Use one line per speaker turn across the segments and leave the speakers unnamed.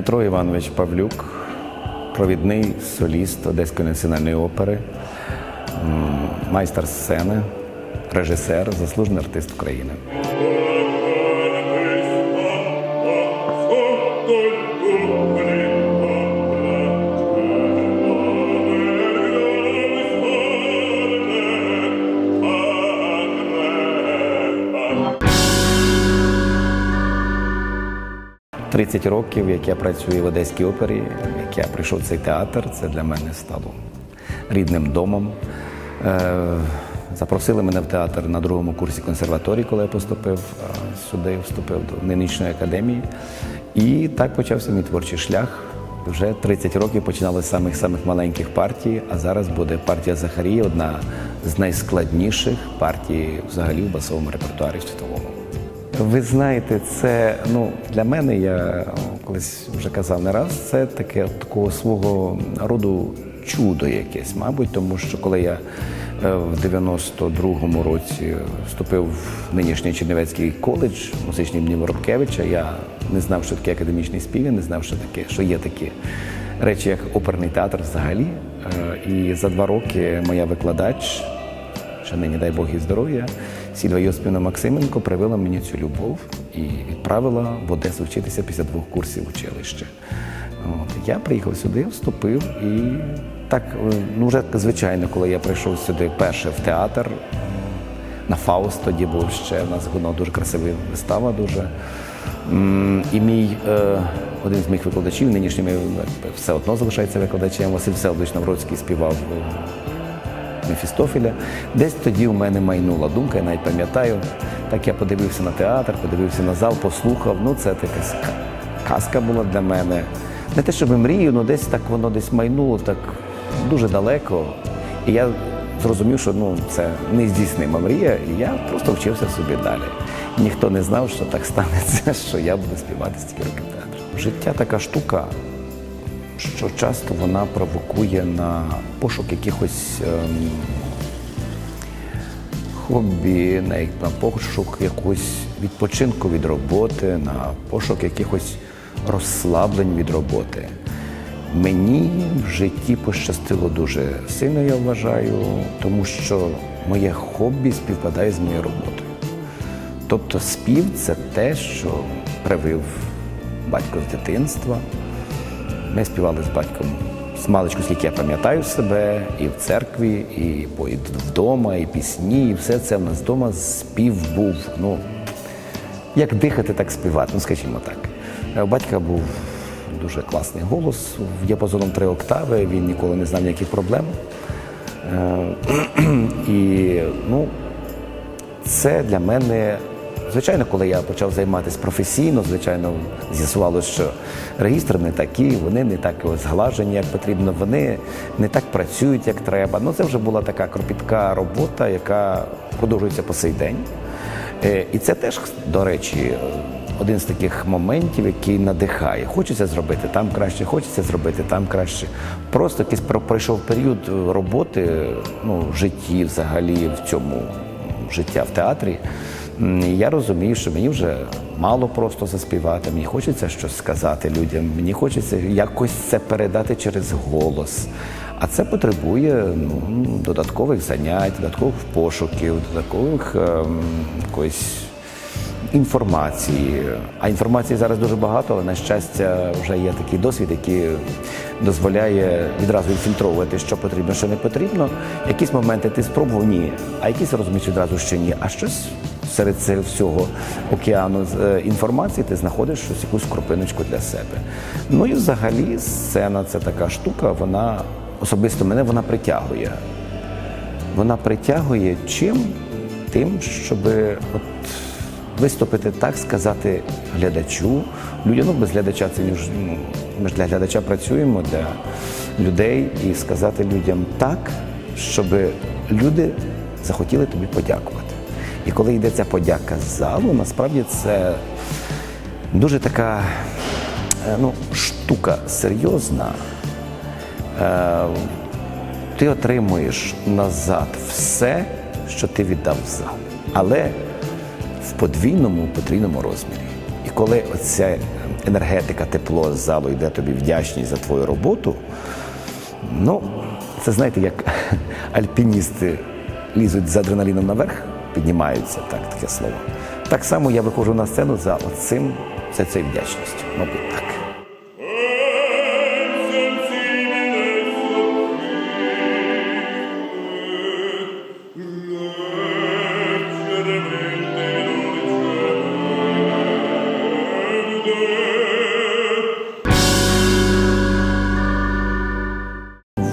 Дмитро Іванович Павлюк, провідний соліст Одеської національної опери, майстер сцени, режисер, заслужений артист України. – 30 років, як я працюю в Одеській опері, як я прийшов в цей театр, це для мене стало рідним домом. Е, Запросили мене в театр на другому курсі консерваторії, коли я поступив сюди, вступив до нинішньої академії. І так почався мій творчий шлях. Вже 30 років починали з самих самих маленьких партій, а зараз буде партія Захарії, одна з найскладніших партій взагалі в басовому репертуарі світовому. Ви знаєте, це ну для мене, я колись вже казав не раз, це таке такого свого роду чудо якесь, мабуть, тому що коли я е, в 92-му році вступив в нинішній Чернівецький коледж музичний імені Воробкевича, я не знав, що таке академічний спів, я не знав, що таке, що є такі речі, як оперний театр взагалі. Е, І за два роки моя викладач ще нині дай Бог і здоров'я. Сільва Йоспівна Максименко привела мені цю любов і відправила в Одесу вчитися після двох курсів училища. От. Я приїхав сюди, вступив і так, е, ну вже звичайно, коли я прийшов сюди перше в театр, на Фауст тоді був ще, у нас була дуже красива вистава, дуже. І мій е, один з моїх викладачів, нинішній е, все одно залишається викладачем, Василь Всеволодович Навроцький співав Мефістофеля. Десь тоді у мене майнула думка, я навіть пам'ятаю. Так я подивився на театр, подивився на зал, послухав. Ну, це така казка була для мене. Не те, щоб мрію, але десь так воно десь майнуло так дуже далеко. І я зрозумів, що ну, це нездійснима мрія, і я просто вчився собі далі. Ніхто не знав, що так станеться, що я буду співати стільки років театру. Життя така штука, що часто вона провокує на пошук якихось ем, хобі, на, на пошук якогось відпочинку від роботи, на пошук якихось розслаблень від роботи. Мені в житті пощастило дуже сильно, я вважаю, тому що моє хобі співпадає з моєю роботою. Тобто спів це те, що привив батько з дитинства. Ми співали з батьком з маличку, скільки я пам'ятаю себе, і в церкві, і і вдома, і пісні, і все це в нас вдома спів був. Ну, як дихати, так співати, ну скажімо так. Е, У батька був дуже класний голос, діапазоном три октави, він ніколи не знав ніяких проблем. Е, І ну, це для мене, звичайно, коли я почав займатися професійно, звичайно, з'ясувалося, що регістри не такі, вони не так зглажені, як потрібно, вони не так працюють, як треба. Ну, це вже була така кропітка робота, яка продовжується по сей день. Е, І це теж, до речі, один з таких моментів, який надихає. Хочеться зробити там краще, хочеться зробити там краще. Просто якийсь про- пройшов період роботи ну, житті взагалі в цьому життя в театрі. Я розумію, що мені вже мало просто заспівати, мені хочеться щось сказати людям, мені хочеться якось це передати через голос. А це потребує ну, додаткових занять, додаткових пошуків, додаткових ем, якоїсь інформації. А інформації зараз дуже багато, але на щастя, вже є такий досвід, який дозволяє відразу відфільтровувати, що потрібно, що не потрібно. Якісь моменти ти спробував ні, а якісь розумієш відразу, що ні. А щось серед цього всього океану е, інформації ти знаходиш щось якусь крупиночку для себе. Ну і взагалі сцена це така штука, вона особисто мене вона притягує. Вона притягує чим? Тим, щоб от виступити так, сказати глядачу, людям, ну без глядача це ніж ну, ми ж для глядача працюємо для людей і сказати людям так, щоб люди захотіли тобі подякувати. І коли йде ця подяка з залу, насправді це дуже така е, ну, штука серйозна. Е, ти отримуєш назад все, що ти віддав в зал, але в подвійному, потрійному розмірі. І коли оця енергетика, тепло з залу йде тобі вдячність за твою роботу. Ну, це знаєте, як альпіністи лізуть з адреналіном наверх, піднімаються, так, таке слово. Так само я виходжу на сцену за цим, за цією вдячністю. Мабуть, так.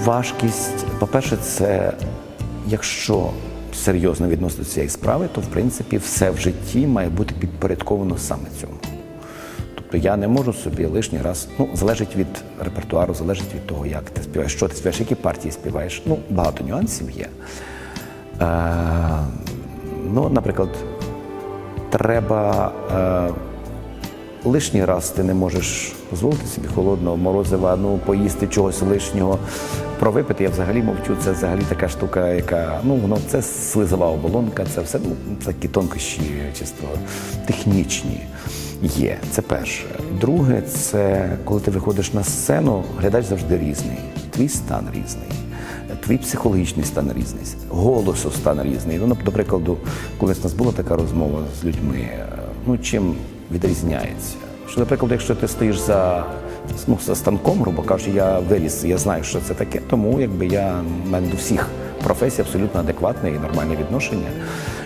Важкість, по-перше, це якщо серйозно відносити до цієї справи, то в принципі все в житті має бути підпорядковано саме цьому. Тобто я не можу собі лишній раз, ну, залежить від репертуару, залежить від того, як ти співаєш, що ти співаєш, які партії співаєш. Ну, багато нюансів є. Е, ну, наприклад, треба. Е, лишній раз ти не можеш дозволити собі холодного морозива, ну поїсти чогось лишнього. Про випити я взагалі мовчу. Це взагалі така штука, яка ну воно це слизова оболонка, це все ну, такі тонкощі, чисто технічні є. Це перше. Друге, це коли ти виходиш на сцену, глядач завжди різний, твій стан різний. Твій психологічний стан різний, голосу стан різний. Ну, до прикладу, колись у нас була така розмова з людьми, ну чим відрізняється. Що, наприклад, якщо ти стоїш за, ну, за станком, грубо кажучи, я виріс, я знаю, що це таке, тому якби я в мене до всіх професій абсолютно адекватне і нормальне відношення.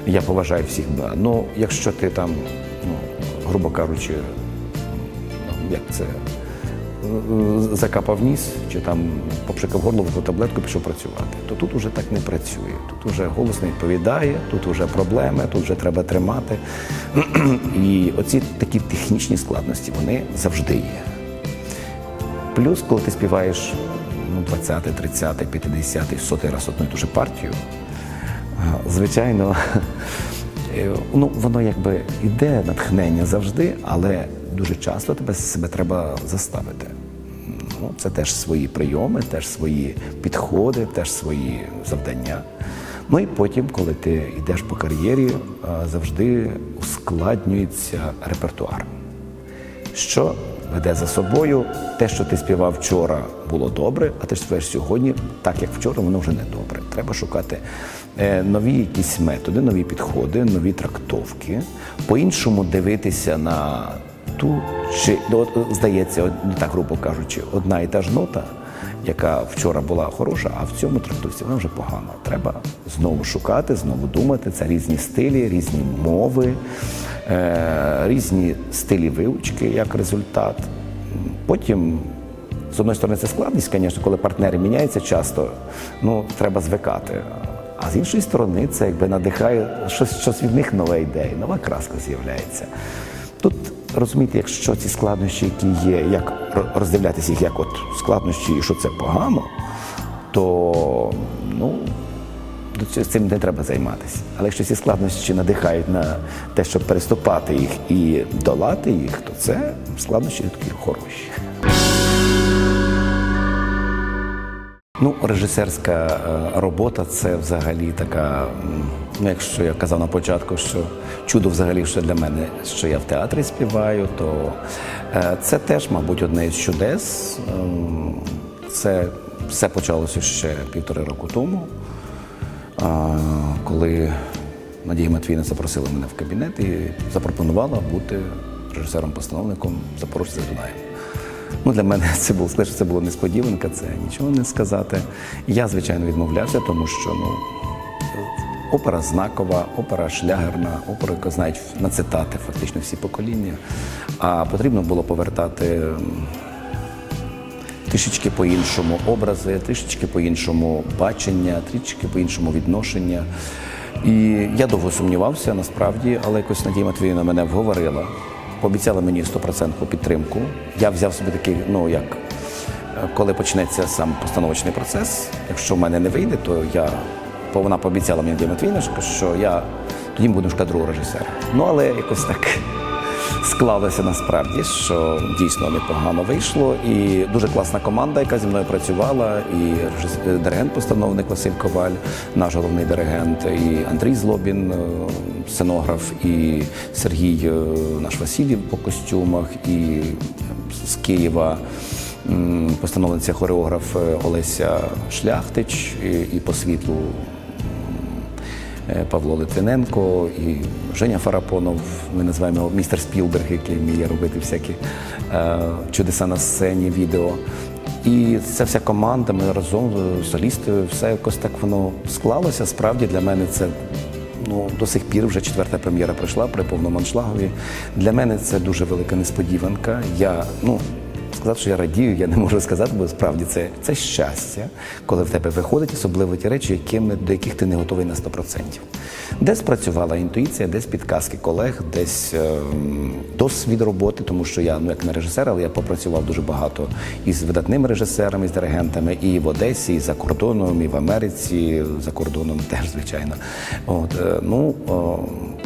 Я поважаю всіх. Ну, якщо ти там, ну, грубо кажучи, ну, як це закапав ніс чи там попшикав горло, випив таблетку, пішов працювати. То тут уже так не працює. Тут уже голос не відповідає, тут вже проблеми, тут вже треба тримати. І оці такі технічні складності вони завжди є. Плюс, коли ти співаєш ну, 20, 30, 50, 100 раз одну і ту ж партію, звичайно, ну, воно якби йде натхнення завжди, але дуже часто тебе себе треба заставити. Ну, Це теж свої прийоми, теж свої підходи, теж свої завдання. Ну і потім, коли ти йдеш по кар'єрі, завжди ускладнюється репертуар. Що веде за собою те, що ти співав вчора, було добре, а ти ж співаєш сьогодні, так як вчора, воно вже не добре. Треба шукати е, нові якісь методи, нові підходи, нові трактовки, по-іншому дивитися на ту чи ну, от, здається, так грубо кажучи, одна і та ж нота, яка вчора була хороша, а в цьому трактовці вона вже погана. Треба знову шукати, знову думати. Це різні стилі, різні мови, е, різні стилі вивчки як результат. Потім. З одної сторони, це складність, звісно, коли партнери міняються часто, ну треба звикати. А з іншої сторони, це якби надихає щось, щось від них нова ідея, нова краска з'являється. Тут розумієте, якщо ці складнощі, які є, як роздивлятися їх як от складнощі, і що це погано, то ну, з цим не треба займатися. Але якщо ці складнощі надихають на те, щоб переступати їх і долати їх, то це складнощі такі хороші. Ну, режисерська е, робота це взагалі така, ну якщо я казав на початку, що чудо взагалі що для мене, що я в театрі співаю, то е, це теж, мабуть, одне із чудес. Ем, Це все почалося ще півтори року тому, коли Надія Матвійна запросила мене в кабінет і запропонувала бути режисером-постановником Запорожця Дунаєм. Ну, Для мене це було це було несподіванка, це нічого не сказати. Я, звичайно, відмовлявся, тому що ну, опера знакова, опера шлягерна, опера, яку знають на цитати фактично всі покоління. А потрібно було повертати трішечки по-іншому образи, трішечки по-іншому бачення, трішечки по-іншому відношення. І я довго сумнівався насправді, але якось Надія Матвіївна мене вговорила пообіцяли мені стопроцентну підтримку. Я взяв собі такий, ну як коли почнеться сам постановочний процес, якщо в мене не вийде, то я бо вона пообіцяла мені Матвійна, що я тоді буду шукати режисера. Ну але якось так склалося насправді, що дійсно непогано вийшло. І дуже класна команда, яка зі мною працювала, і диригент-постановник Василь Коваль, наш головний диригент, і Андрій Злобін, е, сценограф, і Сергій, е, наш Васильєв по костюмах, і з Києва. Постановниця хореограф е, Олеся Шляхтич і, і по світлу е, Павло Литвиненко і Женя Фарапонов. Ми називаємо його містер Спілберг, який вміє робити всякі е, чудеса на сцені, відео. І ця вся команда, ми разом е, солісти, все якось так воно склалося. Справді для мене це ну, до сих пір вже четверта прем'єра пройшла при повному аншлагові. Для мене це дуже велика несподіванка. Я, ну, Сказати, що я радію, я не можу сказати, бо справді це, це щастя, коли в тебе виходять особливо ті речі, якими, до яких ти не готовий на 100%. Десь працювала інтуїція, десь підказки колег, десь е, досвід роботи, тому що я ну як не режисер, але я попрацював дуже багато із видатними режисерами, з диригентами і в Одесі, і за кордоном, і в Америці, за кордоном теж, звичайно. От, е, ну, о,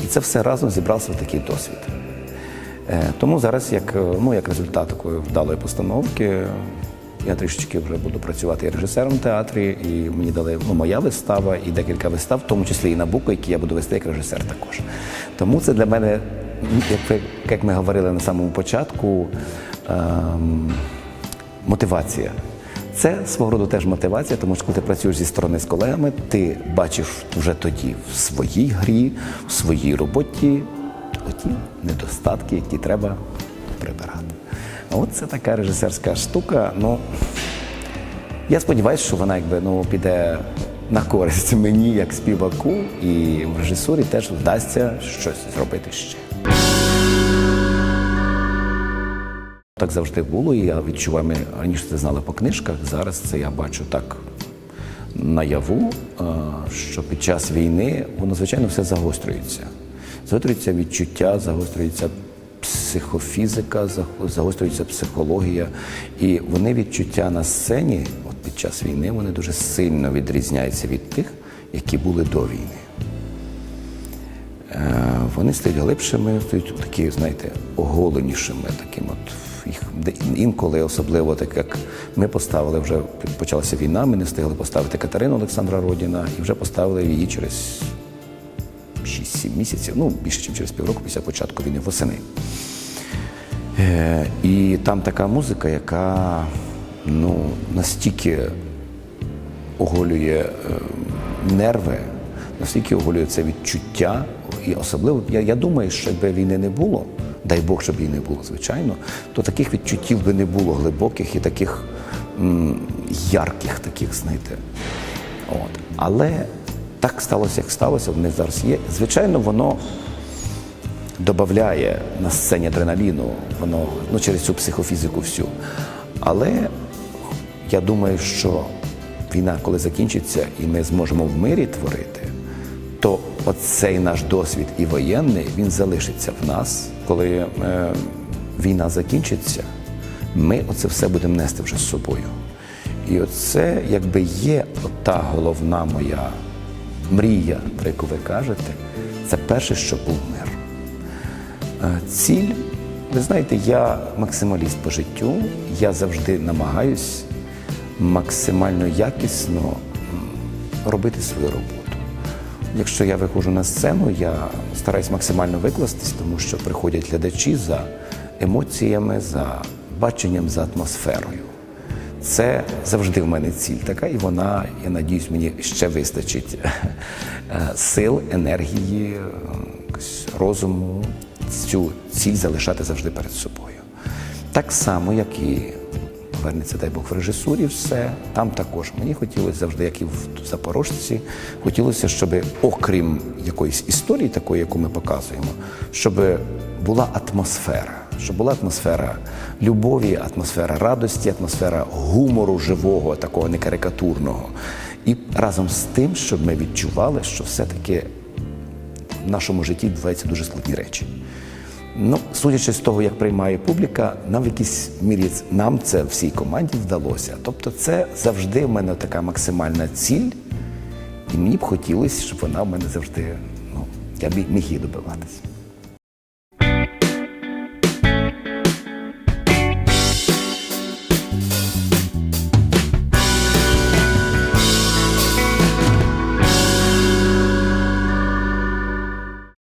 і це все разом зібрався в такий досвід. Е, Тому зараз, як, е, ну, як результат такої вдалої постановки, я трішечки вже буду працювати і режисером в театрі, і мені дали ну, моя вистава і декілька вистав, в тому числі і на Буку, які я буду вести як режисер також. Тому це для мене, як, як ми говорили на самому початку, ем, мотивація. Це свого роду теж мотивація, тому що коли ти працюєш зі сторони з колегами, ти бачиш вже тоді в своїй грі, в своїй роботі оті недостатки, які треба прибирати. От це така режисерська штука. Ну, я сподіваюся, що вона якби ну, піде на користь мені як співаку, і в режисурі теж вдасться щось зробити ще. Так завжди було, і я відчуваю, ми раніше це знали по книжках, зараз це я бачу так наяву, е, що під час війни воно, звичайно, все загострюється. Загострюється відчуття, загострюється психофізика, заг- загострюється психологія. І вони відчуття на сцені, от під час війни, вони дуже сильно відрізняються від тих, які були до війни. Е, Вони стають глибшими, стають такі, знаєте, оголенішими, таким от їх інколи, особливо так як ми поставили вже почалася війна, ми не встигли поставити Катерину Олександра Родіна і вже поставили її через 6-7 місяців, ну більше, ніж через півроку після початку війни восени. Е, І там така музика, яка ну, настільки оголює е, нерви, настільки оголює це відчуття. І особливо, я, я думаю, що якби війни не було, дай Бог, щоб її не було, звичайно, то таких відчуттів би не було глибоких і таких м, ярких, таких, знаєте. От. Але так сталося, як сталося, вони зараз є. Звичайно, воно додає на сцені адреналіну, воно ну, через цю психофізику всю. Але я думаю, що війна, коли закінчиться, і ми зможемо в мирі творити, то оцей наш досвід і воєнний він залишиться в нас, коли е, війна закінчиться, ми оце все будемо нести вже з собою. І оце якби є та головна моя мрія, про яку ви кажете, це перше, що був мир. Е, Ціль, ви знаєте, я максималіст по життю, я завжди намагаюсь максимально якісно робити свою роботу. Якщо я виходжу на сцену, я стараюсь максимально викластись, тому що приходять глядачі за емоціями, за баченням, за атмосферою. Це завжди в мене ціль така, і вона, я надіюсь, мені ще вистачить е, сил, енергії, е, розуму цю ціль залишати завжди перед собою. Так само, як і повернеться, дай Бог, в режисурі, все. Там також мені хотілося завжди, як і в Запорожці, хотілося, щоб, окрім якоїсь історії, такої, яку ми показуємо, щоб була атмосфера, щоб була атмосфера любові, атмосфера радості, атмосфера гумору живого, такого не карикатурного. І разом з тим, щоб ми відчували, що все-таки в нашому житті відбуваються дуже складні речі. Ну, судячи з того, як приймає публіка, нам в якійсь мірі нам це всій команді вдалося. Тобто, це завжди в мене така максимальна ціль, і мені б хотілося, щоб вона в мене завжди, ну, я б міг її добиватися.